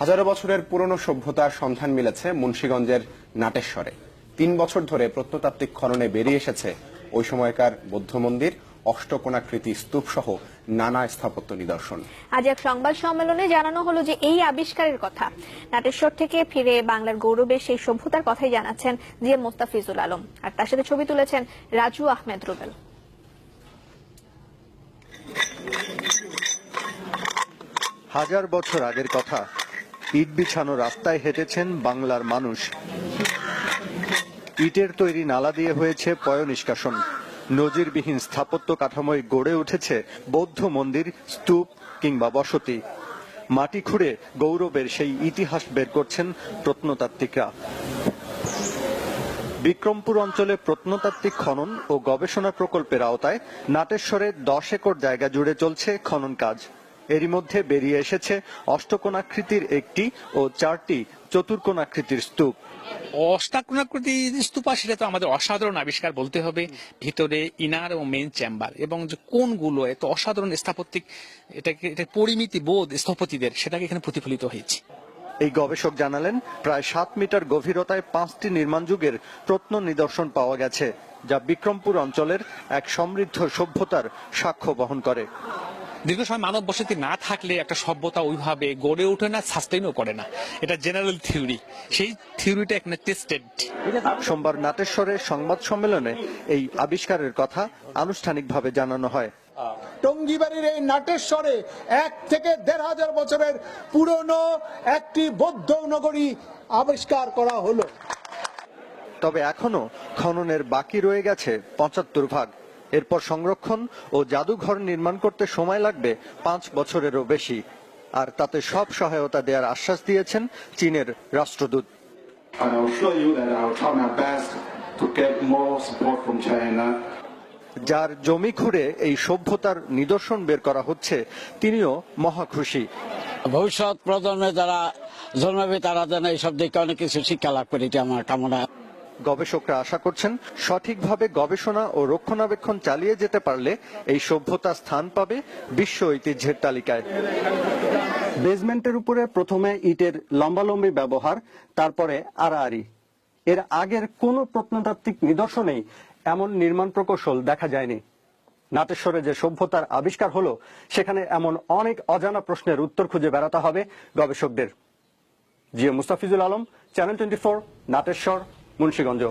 হাজারো বছরের পুরনো সভ্যতার সন্ধান মিলেছে মুন্সীগঞ্জের নাটেশ্বরে। তিন বছর ধরে প্রত্নতাত্ত্বিক খননে বেরিয়ে এসেছে ওই সময়কার বৌদ্ধ মন্দির অষ্টকোণাকৃতি স্তূপ সহ নানা স্থাপত্য নিদর্শন। আজ এক সংবাদ সম্মেলনে জানানো হলো যে এই আবিষ্কারের কথা। নাটেশ্বর থেকে ফিরে বাংলার গৌরবে সেই সভ্যতার কথাই জানাচ্ছেন জি এম মোস্তাফিজুল আলম। আর তার সাথে ছবি তুলেছেন রাজু আহমেদ রুবেল। হাজার বছর আগের কথা ইট বিছানো রাস্তায় হেঁটেছেন বাংলার মানুষ। ইটের তৈরি নালা দিয়ে হয়েছে পয় নিষ্কাশন। নজিরবিহীন স্থাপত্য কাঠামোয় গড়ে উঠেছে বৌদ্ধ মন্দির, স্তূপ কিংবা বসতি। মাটি খুঁড়ে গৌরবের সেই ইতিহাস বের করছেন প্রত্নতাত্ত্বিকরা। বিক্রমপুর অঞ্চলে প্রত্নতাত্ত্বিক খনন ও গবেষণা প্রকল্পের আওতায় নাটেশ্বরে দশ একর জায়গা জুড়ে চলছে খনন কাজ। এরই মধ্যে বেরিয়ে এসেছে অষ্টকোণাকৃতির একটি ও চারটি চতুর্কোণাকৃতির স্তূপ। অষ্টাকোণাকৃতি স্তূপা সেটা তো আমাদের অসাধারণ আবিষ্কার বলতে হবে। ভিতরে ইনার ও মেন চেম্বার এবং যে কোনগুলো এত অসাধারণ স্থাপত্যিক এটাকে এটা পরিমিতি বোধ স্থপতিদের সেটাকে এখানে প্রতিফলিত হয়েছে। এই গবেষক জানালেন প্রায় সাত মিটার গভীরতায় পাঁচটি নির্মাণ যুগের প্রত্ন নিদর্শন পাওয়া গেছে যা বিক্রমপুর অঞ্চলের এক সমৃদ্ধ সভ্যতার সাক্ষ্য বহন করে। দীর্ঘ সময় মানব বসতি না থাকলে একটা সভ্যতা ওইভাবে গড়ে ওঠে না সাস্টেইনও করে না। এটা জেনারেল থিওরি সেই থিওরিটা এখানে টেস্টেড সোমবার নাটেশ্বরে সংবাদ সম্মেলনে এই আবিষ্কারের কথা আনুষ্ঠানিকভাবে জানানো হয়। টঙ্গিবাড়ির এই নাটেশ্বরে এক থেকে দেড় হাজার বছরের পুরনো একটি বৌদ্ধ নগরী আবিষ্কার করা হলো। তবে এখনও খননের বাকি রয়ে গেছে পঁচাত্তর ভাগ। এরপর সংরক্ষণ ও জাদুঘর নির্মাণ করতে সময় লাগবে পাঁচ বছরেরও বেশি। আর তাতে সব সহায়তা দেওয়ার আশ্বাস দিয়েছেন চীনের রাষ্ট্রদূত. যার জমি খুঁড়ে এই সভ্যতার নিদর্শন বের করা হচ্ছে তিনিও মহা খুশি। ভবিষ্যৎ প্রজন্মে যারা জন্মাবে তারা যেন এইসব দেখে অনেক কিছু শিক্ষা লাভ করে এটা আমার কামনা। গবেষকরা আশা করছেন সঠিকভাবে গবেষণা ও রক্ষণাবেক্ষণ চালিয়ে যেতে পারলে এই সভ্যতা স্থান পাবে বিশ্ব ঐতিহ্যের তালিকায়। বেসমেন্টের উপরে প্রথমে ইটের লম্বালম্বি ব্যবহার, তারপরে আড়াআড়ি। এর আগের কোনো প্রত্নতাত্ত্বিক নিদর্শনেই এমন নির্মাণ প্রকৌশল দেখা যায়নি। নাটেশ্বরে যে সভ্যতার আবিষ্কার হলো, সেখানে এমন অনেক অজানা প্রশ্নের উত্তর খুঁজে বেড়াতে হবে গবেষকদের। G A Mustafizul Alam, channel twenty four, Nateshwar. Munshiganj